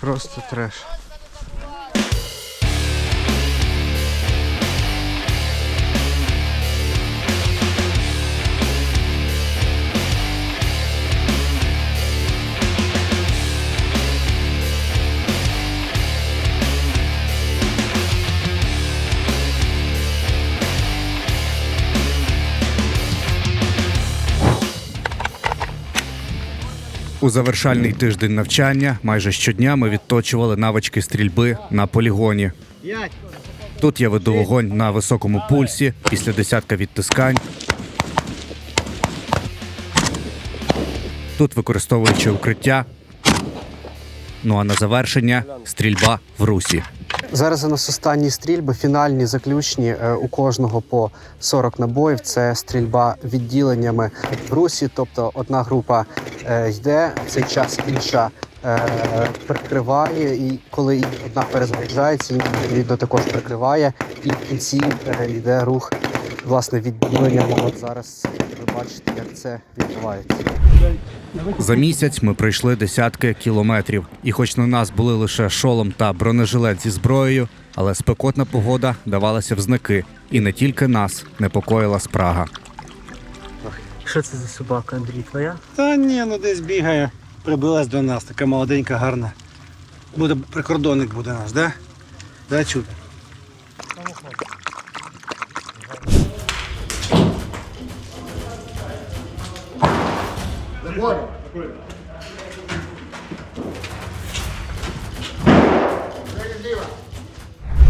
Просто треш. У завершальний тиждень навчання майже щодня ми відточували навички стрільби на полігоні. Тут я веду вогонь на високому пульсі після десятка відтискань. Тут використовуючи укриття. Ну а на завершення стрільба в русі. Зараз у нас останні стрільби, фінальні, заключні. е, У кожного по 40 набоїв. Це стрільба відділеннями в русі. Тобто одна група е, йде, в цей час інша е, прикриває, і коли одна перезаряджається, інша відповідно також прикриває. І в кінці йде рух власне відділеннями. От зараз бачите, як це відбувається. За місяць ми пройшли десятки кілометрів, і хоч на нас були лише шолом та бронежилет зі зброєю, але спекотна погода давалася в знаки, і не тільки нас непокоїла спрага. Що це за собака, Андрій? Твоя? Та ні, ну десь бігає. Прибилась до нас, така молоденька, гарна. Буде прикордонник буде наш, да? Да, чути.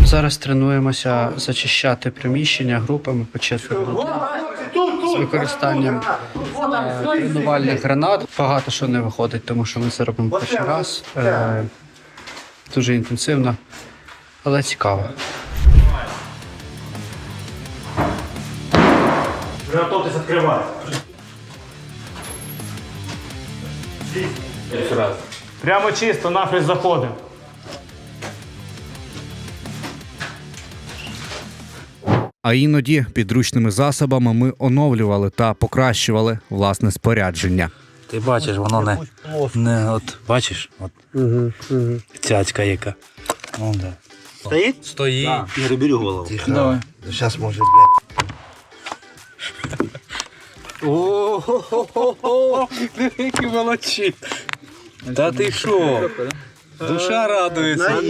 Зараз тренуємося зачищати приміщення групами по четверо людей з використанням е, тренувальних гранат. Багато що не виходить, тому що ми це робимо перший раз. Е, дуже інтенсивно, але цікаво. Готовтесь відкривати. Прямо чисто, нафіг заходимо. А іноді підручними засобами ми оновлювали та покращували власне спорядження. Ти бачиш, воно не, не от бачиш, от цяцька яка. Ну, да. Стоїть? Стоїть. Я реберю голову. Давай. Зараз може, блядь. Який молодчик. Та ти що? Душа радується.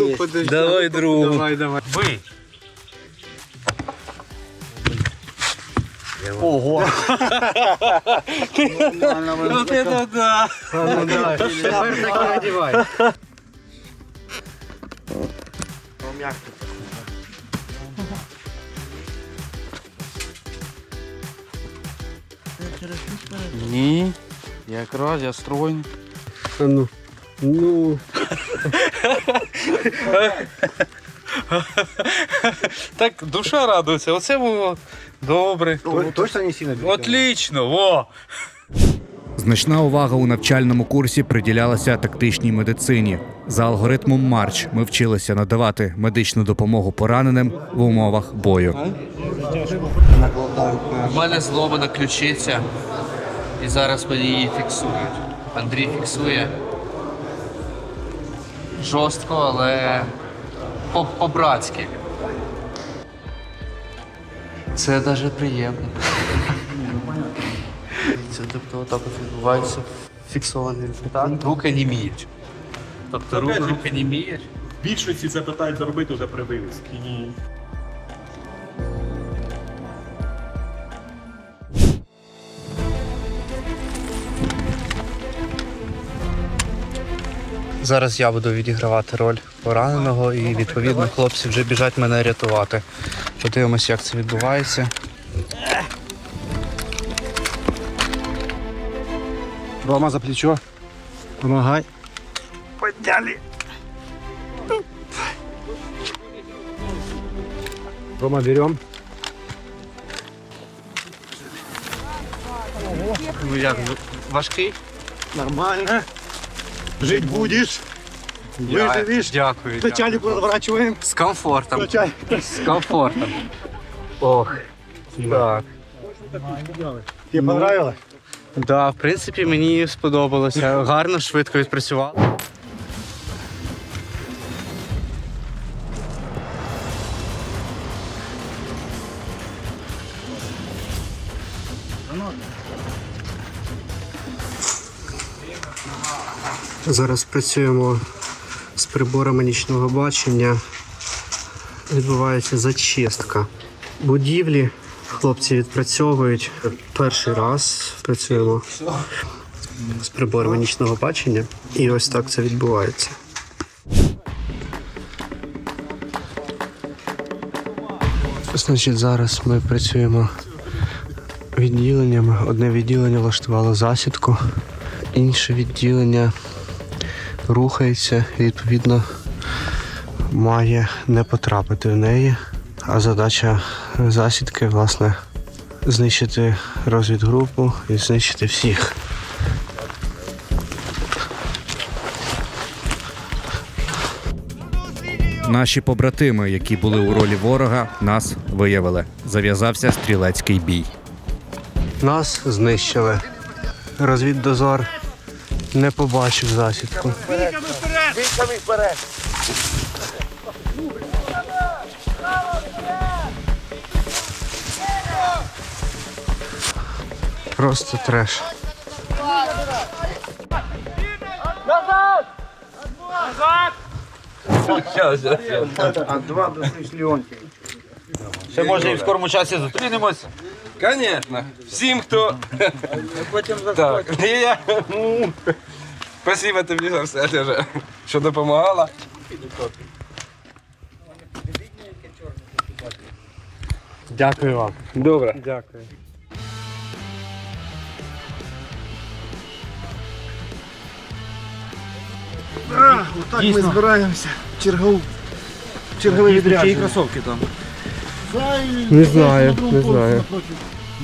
Давай другу. Давай, давай. Ви. Вот это да. Тепер так не Ні. Якраз я стройний. Ну, ну. Так душа радується. Оце було добре. Точно не сильно Отлично, во! Значна увага у навчальному курсі приділялася тактичній медицині. За алгоритмом Марч ми вчилися надавати медичну допомогу пораненим в умовах бою. У мене зломана ключиця, і зараз мені її фіксують. Андрій фіксує жорстко, але по- по-братськи. Це навіть приємно. Це тобто отак от відбувається фіксований результат. Руки не міють. Тобто руки, руки не міють. Більшості це питають зробити вже при вивізці. Ні. Зараз я буду відігравати роль пораненого, і відповідно хлопці вже біжать мене рятувати. Подивимось, як це відбувається. Рома за плечо. Помагай. Подняли. Рома, берем. Ну як важкий? Нормально. Жить будешь. Выживешь. Дякую. дякую. Начальник разворачиваем. З комфортом. Начальник. З комфортом. Ох. Так. Тобі понравилось? Да, в принципі, мені сподобалося. Гарно, швидко відпрацювали. Зараз працюємо з приборами нічного бачення. Відбувається зачистка будівлі. Хлопці відпрацьовують. Перший раз працюємо з приборами нічного бачення. І ось так це відбувається. Значить, зараз ми працюємо відділеннями. Одне відділення влаштувало засідку, інше відділення рухається і відповідно має не потрапити в неї. А задача засідки, власне, знищити розвідгрупу і знищити всіх. Наші побратими, які були у ролі ворога, нас виявили. Зав'язався стрілецький бій. Нас знищили. Розвіддозор не побачив засідку. Просто треш. Ще може і в скорому часі зустрінемось. Конечно. Всім, хто. Так. І я. Спасибо тобі за все, дуже, що допомагала. Дякую вам. Добре. Дякую. Так ми збираємося. Чергов... Черговий відряд. кросовки там. Не знаю, не знаю.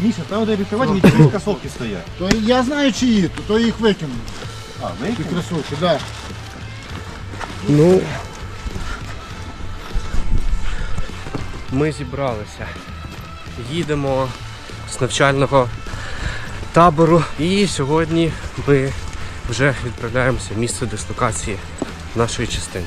Міша, там де відкривати, ті кросовки стоять. То я знаю чиї, то, то їх викинув. А, викинув? Кросовки, да. Ну. Ми зібралися. Їдемо з навчального табору. І сьогодні ми вже відправляємося в місце дислокації нашої частини.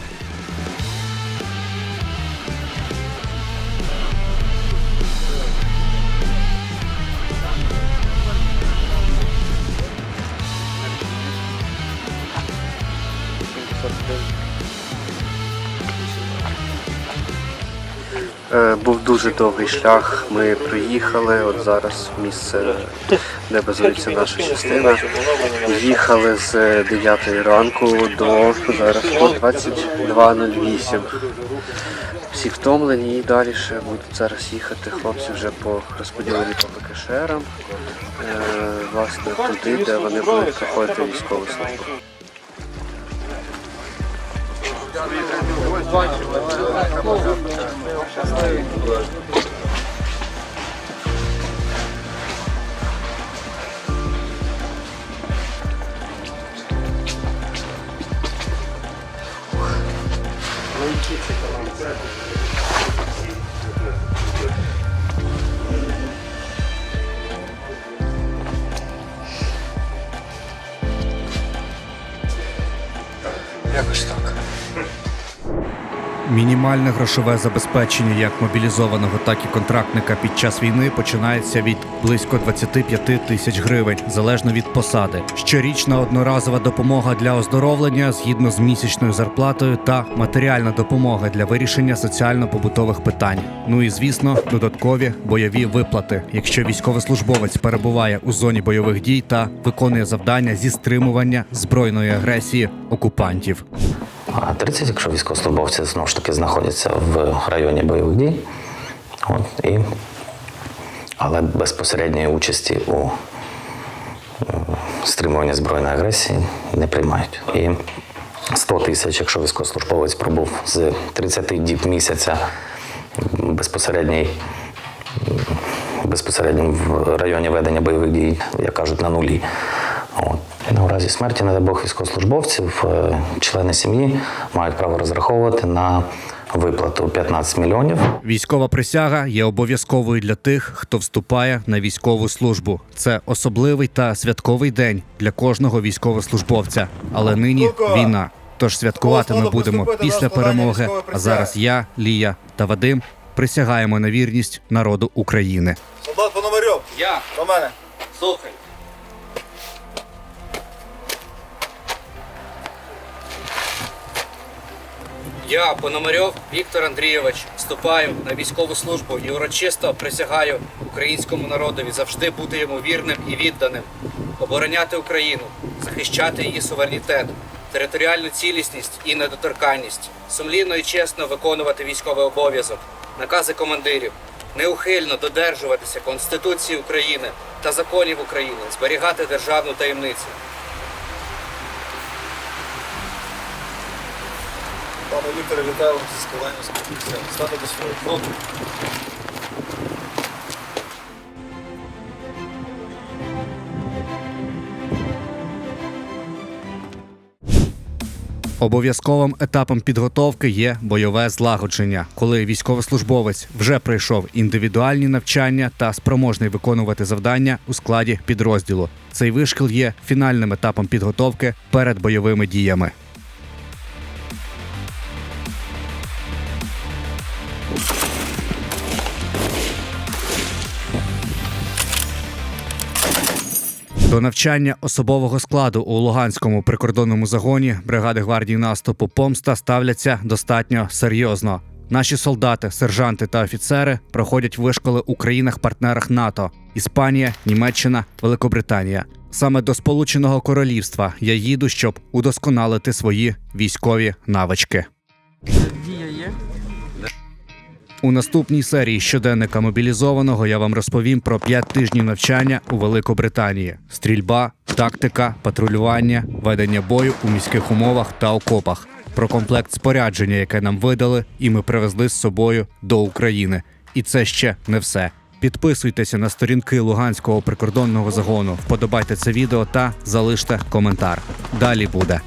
Е, Був дуже довгий шлях. Ми приїхали. От зараз місце, де базується наша частина. Їхали з 9 ранку до зараз по 22.08. Всі втомлені і далі ще будуть зараз їхати хлопці вже по розподіленні по ПКШРам. Е, власне, туди, де вони будуть проходити військову службу. muito. Мінімальне грошове забезпечення як мобілізованого, так і контрактника під час війни починається від близько 25 тисяч гривень, залежно від посади. Щорічна одноразова допомога для оздоровлення згідно з місячною зарплатою та матеріальна допомога для вирішення соціально-побутових питань. Ну і звісно, додаткові бойові виплати, якщо військовослужбовець перебуває у зоні бойових дій та виконує завдання зі стримування збройної агресії окупантів. А 30, якщо військовослужбовці знову ж таки знаходяться в районі бойових дій. От, і, але безпосередньої участі у стримуванні збройної агресії не приймають. І 100 тисяч, якщо військовослужбовець пробув з 30 діб місяця безпосередній безпосередньо в районі ведення бойових дій, як кажуть, на нулі. От. У разі смерті, не дай Бог, військовослужбовців, е, члени сім'ї мають право розраховувати на виплату 15 мільйонів. Військова присяга є обов'язковою для тих, хто вступає на військову службу. Це особливий та святковий день для кожного військовослужбовця. Але нині війна. Тож святкувати ми будемо після перемоги. А зараз я, Лія та Вадим присягаємо на вірність народу України. Солдат Пономарьов. Я. До мене. Слухай. Я, Пономарьов Віктор Андрійович, вступаю на військову службу і урочисто присягаю українському народові завжди бути йому вірним і відданим, обороняти Україну, захищати її суверенітет, територіальну цілісність і недоторканність, сумлінно і чесно виконувати військовий обов'язок, накази командирів, неухильно додержуватися Конституції України та законів України, зберігати державну таємницю. Пане Вікторе, вітаю вас зі складанням співпраця. Стати до свого фронту. Обов'язковим етапом підготовки є бойове злагодження, коли військовослужбовець вже пройшов індивідуальні навчання та спроможний виконувати завдання у складі підрозділу. Цей вишкіл є фінальним етапом підготовки перед бойовими діями. До навчання особового складу у Луганському прикордонному загоні бригади гвардії наступу Помста ставляться достатньо серйозно. Наші солдати, сержанти та офіцери проходять вишколи у країнах-партнерах НАТО: Іспанія, Німеччина, Великобританія. Саме до Сполученого Королівства я їду, щоб удосконалити свої військові навички. У наступній серії щоденника мобілізованого я вам розповім про 5 тижнів навчання у Великобританії: стрільба, тактика, патрулювання, ведення бою у міських умовах та окопах, про комплект спорядження, яке нам видали, і ми привезли з собою до України. І це ще не все. Підписуйтеся на сторінки Луганського прикордонного загону, вподобайте це відео та залиште коментар. Далі буде.